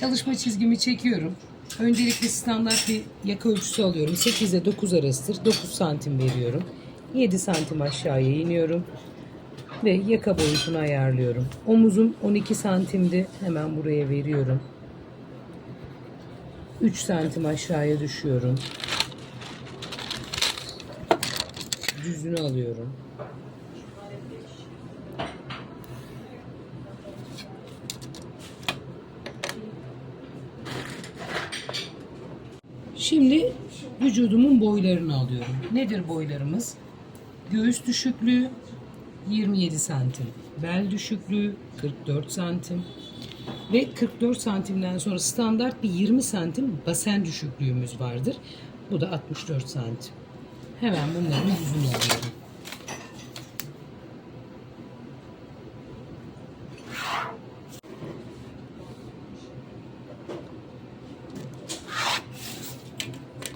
Çalışma çizgimi çekiyorum. Öncelikle standart bir yaka ölçüsü alıyorum. 8 ile 9 arasıdır. 9 santim veriyorum. 7 santim aşağıya iniyorum. Ve yaka boyutunu ayarlıyorum. Omuzum 12 santimdi. Hemen buraya veriyorum. 3 santim aşağıya düşüyorum. Düzünü alıyorum. Şimdi vücudumun boylarını alıyorum. Nedir boylarımız? Göğüs düşüklüğü 27 santim. Bel düşüklüğü 44 santim. Ve 44 santimden sonra standart bir 20 santim basen düşüklüğümüz vardır. Bu da 64 santim. Hemen bunların yüzünü alıyorum.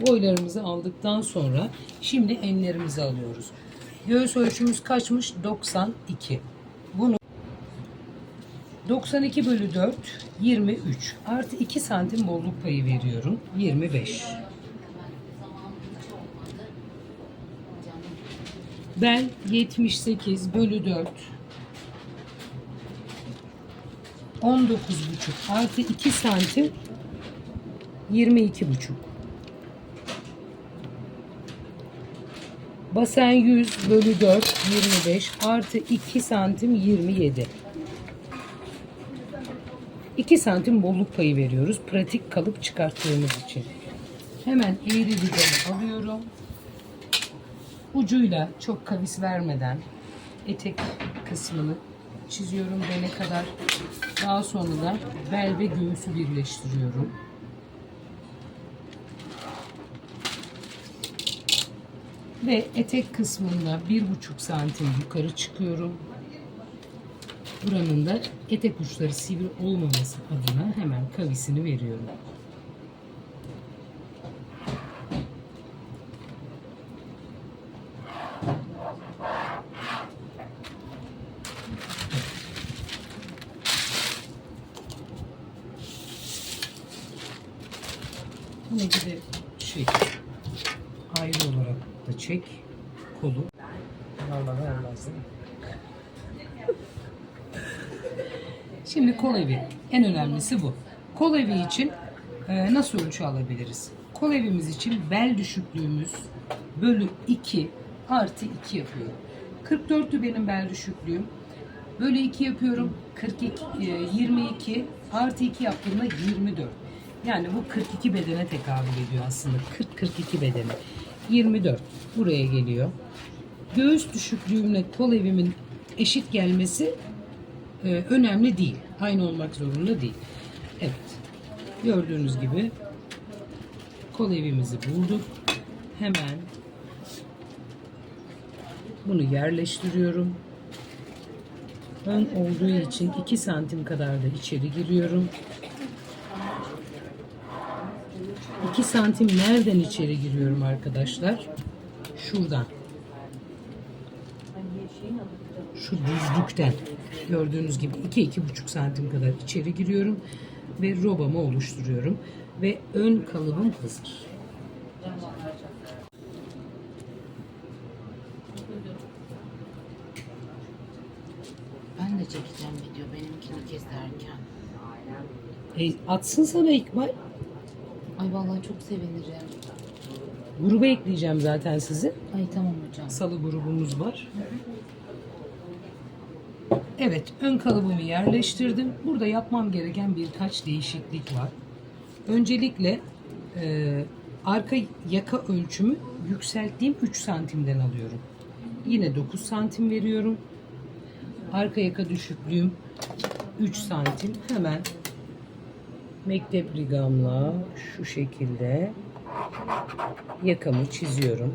Boylarımızı aldıktan sonra şimdi enlerimizi alıyoruz. Göğüs ölçümüz kaçmış? 92. Bunu 92 bölü 4 23 artı 2 santim bolluk payı veriyorum 25 ben 78 bölü 4 19 buçuk artı 2 santim 22 Basen 100 bölü 4 25 artı 2 santim 27. 2 santim bolluk payı veriyoruz. Pratik kalıp çıkarttığımız için. Hemen eğri düzeni alıyorum. Ucuyla çok kavis vermeden etek kısmını çiziyorum bene kadar. Daha sonra da bel ve göğüsü birleştiriyorum. Ve etek kısmında bir buçuk santim yukarı çıkıyorum. Buranın da etek uçları sivri olmaması adına hemen kavisini veriyorum. Bir de şey ayrı olarak da çek kolu. Vallahi olmaz değil mi? Şimdi kol evi. En önemlisi bu. Kol evi için e, nasıl ölçü alabiliriz? Kol evimiz için bel düşüklüğümüz bölü 2 artı 2 yapıyor. 44'tü benim bel düşüklüğüm. Bölü 2 yapıyorum. 42, e, 22 artı 2 yaptığımda 24. Yani bu 42 bedene tekabül ediyor aslında. 40-42 bedene. 24 buraya geliyor. Göğüs düşüklüğümle kol evimin eşit gelmesi e, önemli değil. Aynı olmak zorunda değil. Evet. Gördüğünüz gibi kol evimizi bulduk. Hemen bunu yerleştiriyorum. Ön olduğu için 2 santim kadar da içeri giriyorum. 2 santim nereden içeri giriyorum arkadaşlar? Şuradan. Şu düzlükten. Gördüğünüz gibi 2-2,5 santim kadar içeri giriyorum. Ve robamı oluşturuyorum. Ve ön kalıbım hazır. Ben de çekeceğim video benimkini keserken. E, atsın sana İkbal. Ay vallahi çok sevinirim. Gruba ekleyeceğim zaten sizi. Ay tamam hocam. Salı grubumuz var. Evet, ön kalıbımı yerleştirdim. Burada yapmam gereken birkaç değişiklik var. Öncelikle e, arka yaka ölçümü yükselttiğim 3 santimden alıyorum. Yine 9 santim veriyorum. Arka yaka düşüklüğüm 3 santim. Hemen mektep rigamla şu şekilde yakamı çiziyorum.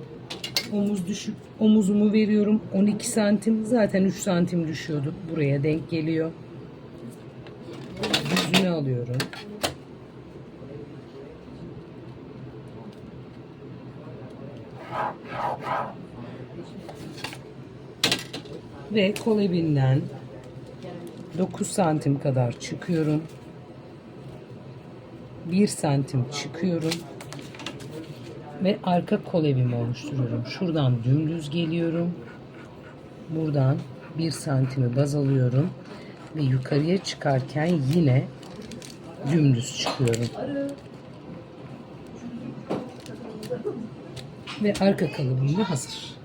Omuz düşük, omuzumu veriyorum 12 santim. Zaten 3 santim düşüyordu. Buraya denk geliyor. Düzünü alıyorum. Ve kol evinden 9 santim kadar çıkıyorum. 1 santim çıkıyorum ve arka kol evimi oluşturuyorum. Şuradan dümdüz geliyorum. Buradan 1 santimi baz alıyorum ve yukarıya çıkarken yine dümdüz çıkıyorum. Ve arka kalıbım da hazır.